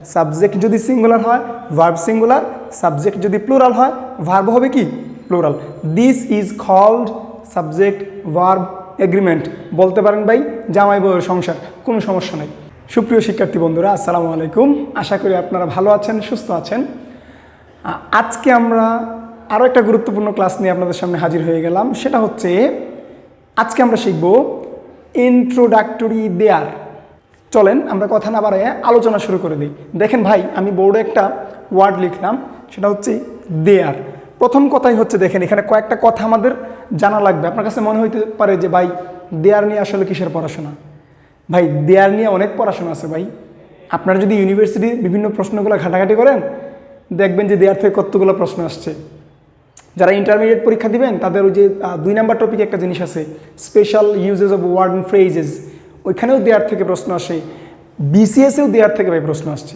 Subject যদি singular হয় verb singular subject যদি প্লুরাল হয় ভার্ব হবে কি? Plural this is called subject verb agreement বলতে পারেন ভাই, জামাই বউয়ের সংসার, কোনো সমস্যা নেই। সুপ্রিয় শিক্ষার্থী বন্ধুরা, আসসালামু আলাইকুম। আশা করি আপনারা ভালো আছেন, সুস্থ আছেন। আজকে আমরা আরও একটা গুরুত্বপূর্ণ ক্লাস নিয়ে আপনাদের সামনে হাজির হয়ে গেলাম। সেটা হচ্ছে, আজকে আমরা শিখব ইন্ট্রোডাক্টরি দেয়ার চলেন, আমরা কথা না বাড়াইয়ে আলোচনা শুরু করে দিই। দেখেন ভাই, আমি বোর্ডে একটা ওয়ার্ড লিখলাম, সেটা হচ্ছে দেয়ার। প্রথম কথাই হচ্ছে, দেখেন, এখানে কয়েকটা কথা আমাদের জানা লাগবে। আপনার কাছে মনে হইতে পারে যে, ভাই, দেয়ার নিয়ে আসলে কিসের পড়াশোনা? ভাই, দেয়ার নিয়ে অনেক পড়াশোনা আছে ভাই। আপনারা যদি ইউনিভার্সিটির বিভিন্ন প্রশ্নগুলো ঘাটাঘাটি করেন, দেখবেন যে দেয়ার থেকে কতগুলো প্রশ্ন আসছে। যারা ইন্টারমিডিয়েট পরীক্ষা দিবেন, তাদের ওই যে দুই নাম্বার টপিক একটা জিনিস আছে special uses of word phrases ওইখানেও দেয়ার থেকে প্রশ্ন আসে বিসিএসেও দেয়ার থেকে ভাই প্রশ্ন আসছে।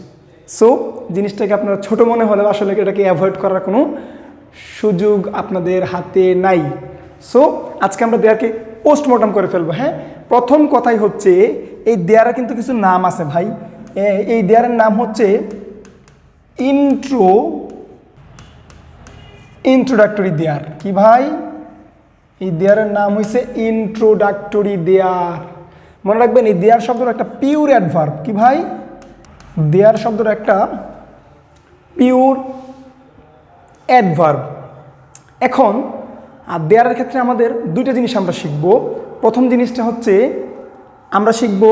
সো জিনিসটাকে আপনারা ছোট মনে হলেও আসলে এটাকে অ্যাভয়েড করার কোনো সুযোগ আপনাদের হাতে নাই। সো আজকে আমরা দেয়ারকে পোস্টমর্টম করে ফেলব হ্যাঁ? প্রথম কথাই হচ্ছে, এই দেয়ারে কিন্তু কিছু নাম আছে ভাই। এই দেয়ারের নাম হচ্ছে ইন্ট্রো ইন্ট্রোডাক্টরি দেয়ার। কি ভাই? এই দেয়ারের নাম হয়েছে ইন্ট্রোডাক্টরি দেয়ার। মনে রাখবেন এই দেয়ার শব্দটা একটা পিওর অ্যাডভার্ব কি ভাই? দেয়ার শব্দটা একটা পিওর অ্যাডভার্ব এখন, আর দেয়ারের ক্ষেত্রে আমাদের দুইটা জিনিস আমরা শিখব। প্রথম জিনিসটা হচ্ছে, আমরা শিখব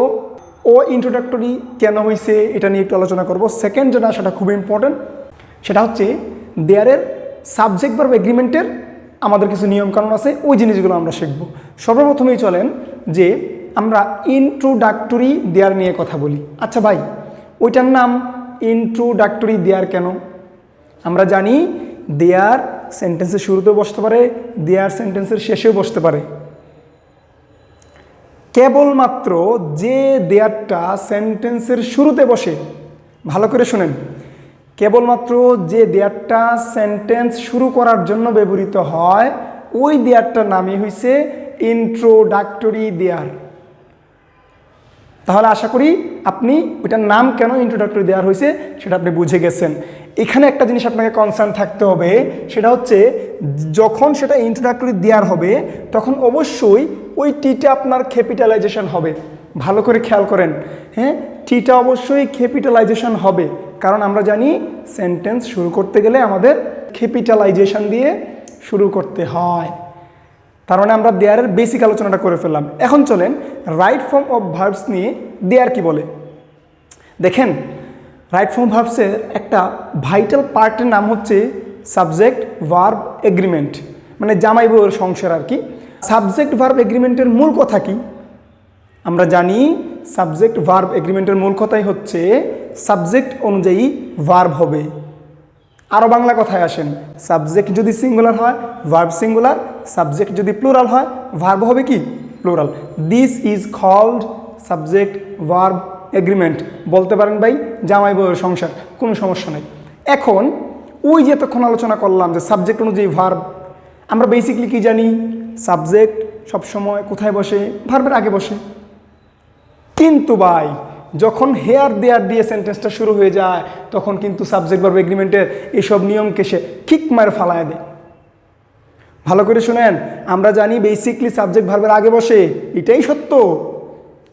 ও ইন্ট্রোডাক্টরি কেন হয়েছে এটা নিয়ে একটু আলোচনা করব। সেকেন্ড যেটা, সেটা খুব ইম্পর্ট্যান্ট সেটা হচ্ছে দেয়ারের সাবজেক্ট বা এগ্রিমেন্টের আমাদের কিছু নিয়মকানুন আছে, ওই জিনিসগুলো আমরা শিখব। সর্বপ্রথমেই চলেন যে আমরা ইন্ট্রোডাক্টরি দেয়ার নিয়ে কথা বলি। আচ্ছা ভাই, ওইটার নাম ইন্ট্রোডাক্টরি দেয়ার কেন? আমরা জানি দেয়ার সেন্টেন্সের শুরুতেও বসতে পারে দেয়ার সেন্টেন্সের শেষেও বসতে পারে। কেবলমাত্র যে দেয়ারটা সেন্টেন্সের শুরুতে বসে, ভালো করে শোনেন। কেবলমাত্র যে দেয়ারটা সেন্টেন্স শুরু করার জন্য ব্যবহৃত হয়, ওই দেয়ারটার নামই হয়েছে ইন্ট্রোডাক্টরি দেয়ার তাহলে আশা করি আপনি ওইটার নাম কেন ইন্ট্রোডাক্টরি দেওয়ার হয়েছে সেটা আপনি বুঝে গেছেন। এখানে একটা জিনিস আপনাকে কনসার্ন থাকতে হবে, সেটা হচ্ছে যখন সেটা ইন্ট্রোডাক্টরি দেওয়ার হবে, তখন অবশ্যই ওই টিটা আপনার ক্যাপিটালাইজেশন হবে। ভালো করে খেয়াল করেন হ্যাঁ? টিটা অবশ্যই ক্যাপিটালাইজেশন হবে। কারণ আমরা জানি সেন্টেন্স শুরু করতে গেলে আমাদের ক্যাপিটালাইজেশন দিয়ে শুরু করতে হয়। তার মানে আমরা দেয়ারের বেসিক আলোচনাটা করে ফেললাম। এখন চলেন রাইট ফর্ম অফ ভার্বস নিয়ে দেয়ার কি বলে? দেখেন রাইট ফর্ম ভার্বসের একটা ভাইটাল পার্টের নাম হচ্ছে সাবজেক্ট ভার্ব এগ্রিমেন্ট মানে জামাই বউয়ের সংসার আর কি। সাবজেক্ট ভার্ব এগ্রিমেন্টের মূল কথা কি? আমরা জানি সাবজেক্ট ভার্ব এগ্রিমেন্টের মূল কথাই হচ্ছে সাবজেক্ট অনুযায়ী ভার্ব হবে। আরও বাংলা কথায় আসেন। সাবজেক্ট যদি সিঙ্গুলার হয় ভার্ব সিঙ্গুলার সাবজেক্ট যদি প্লুরাল হয় ভার্ব হবে কি? Plural this is called subject verb agreement বলতে পারেন ভাই, জামাই বউয়ের সংসার, কোনো সমস্যা নেই। এখন, ওই যে এতক্ষণ আলোচনা করলাম যে সাবজেক্ট অনুযায়ী ভার্ব আমরা বেসিকলি কি জানি? সাবজেক্ট সবসময় কোথায় বসে? ভার্বের আগে বসে। কিন্তু ভাই যখন হেয়ার দেয়ার দিয়ে সেন্টেন্সটা শুরু হয়ে যায়, তখন কিন্তু সাবজেক্ট ভার্ব এগ্রিমেন্টের এইসব নিয়মকে সে ঠিক মারে ফালায় দেয়। ভালো করে শুনেন, আমরা জানি বেসিকলি সাবজেক্ট ভার্বের আগে বসে, এটাই সত্য।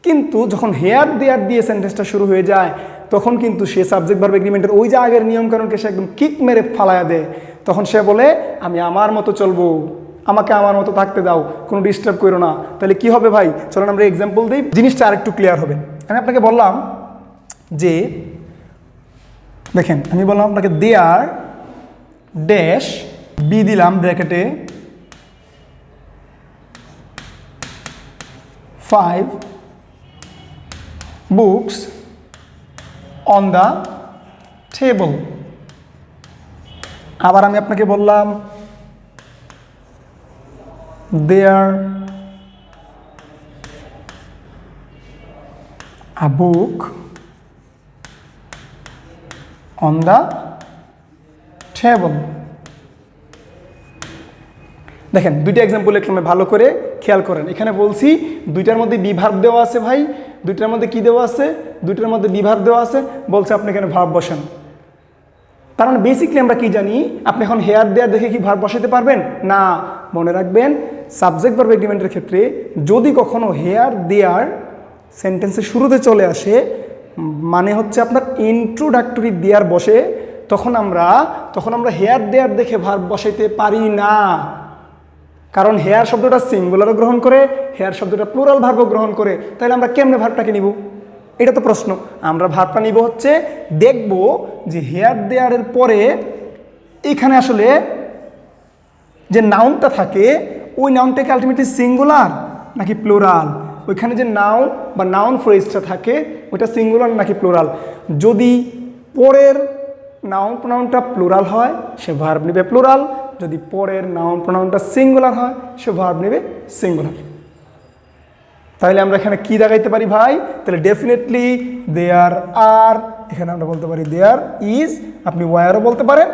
কিন্তু যখন হেয়ার দেয়ার দিয়ে সেন্টেন্সটা শুরু হয়ে যায়, তখন কিন্তু সে সাবজেক্ট ভার্ব এগ্রিমেন্টের ওই যে আগের নিয়মকানুনকে সে একদম কিক মেরে ফালায়া দেয়। তখন সে বলে, আমি আমার মতো চলবো। আমাকে আমার মতো থাকতে দাও। কোনো ডিস্টার্ব করো না। তাহলে কি হবে ভাই? চলুন আমরা এক্সাম্পল দিই। জিনিসটা আরেকটু ক্লিয়ার হবে। আমি আপনাকে বললাম যে, দেখেন, আমি বললাম আপনাকে দেয়ার ড্যাশ বি দিলাম ব্র্যাকেটে five books on the table আবার আমি আপনাকে বললাম there a book on the table দেখেন, দুইটা এক্সাম্পল একটু ভালো করে খেয়াল করেন। এখানে বলছি, দুইটার মধ্যে বিভাগ দেওয়া আছে ভাই, দুইটার মধ্যে কি দেওয়া আছে? দুইটার মধ্যে বিভাগ দেওয়া আছে। বলছে, আপনি এখানে ভাব বসান। তার মানে বেসিকলি আমরা কি জানি, আপনি এখন হেয়ার দেয়ার দেখে কি ভার বসাতে পারবেন? না। মনে রাখবেন সাবজেক্ট ভার্ব এগ্রিমেন্টের ক্ষেত্রে যদি কখনো হেয়ার দেয়ার সেন্টেন্সের শুরুতে চলে আসে মানে হচ্ছে আপনার ইন্ট্রোডাক্টরি দেয়ার বসে, তখন আমরা তখন আমরা হেয়ার দেয়ার দেখে ভার বসাইতে পারি না। কারণ হেয়ার শব্দটা সিঙ্গুলারও গ্রহণ করে হেয়ার শব্দটা প্লুরাল ভার্বও গ্রহণ করে তাহলে আমরা কেমনে ভার্বটাকে নিব? এটা তো প্রশ্ন। আমরা ভার্বটা নিব হচ্ছে, দেখব যে হেয়ার দেয়ারের পরে, এখানে আসলে যে নাউনটা থাকে, ওই নাউনটাকে আলটিমেটলি সিঙ্গুলার নাকি প্লুরাল ওইখানে যে নাও বা নাউন ফ্রেজটা থাকে, ওইটা সিঙ্গুলার নাকি প্লোরাল যদি পরের নাউন প্রোনাউনটা প্লোরাল হয়, সে ভার্ব নেবে প্লোরাল যদি পরের নাউন প্রোনাউনটা সিঙ্গুলার হয়, সে ভার্ব নেবে সিঙ্গুলার তাহলে আমরা এখানে কি দেখাইতে পারি ভাই? তাহলে ডেফিনেটলি দেয়ার আর এখানে আমরা বলতে পারি দেয়ার ইজ আপনি ওয়ারও বলতে পারেন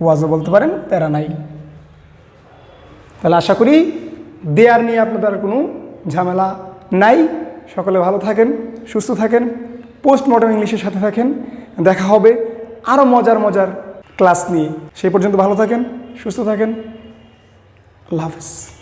ওয়াজও বলতে পারেন প্যারা নাই। তাহলে আশা করি দেয়ার নিয়ে আপনাদের কোনো ঝামেলা নাই। সকলে ভালো থাকেন, সুস্থ থাকেন পোস্ট মডার্ন ইংলিশের সাথে থাকেন। দেখা হবে আরও মজার মজার ক্লাস নিয়ে। সেই পর্যন্ত ভালো থাকেন, সুস্থ থাকেন। আল্লাহ হাফেজ।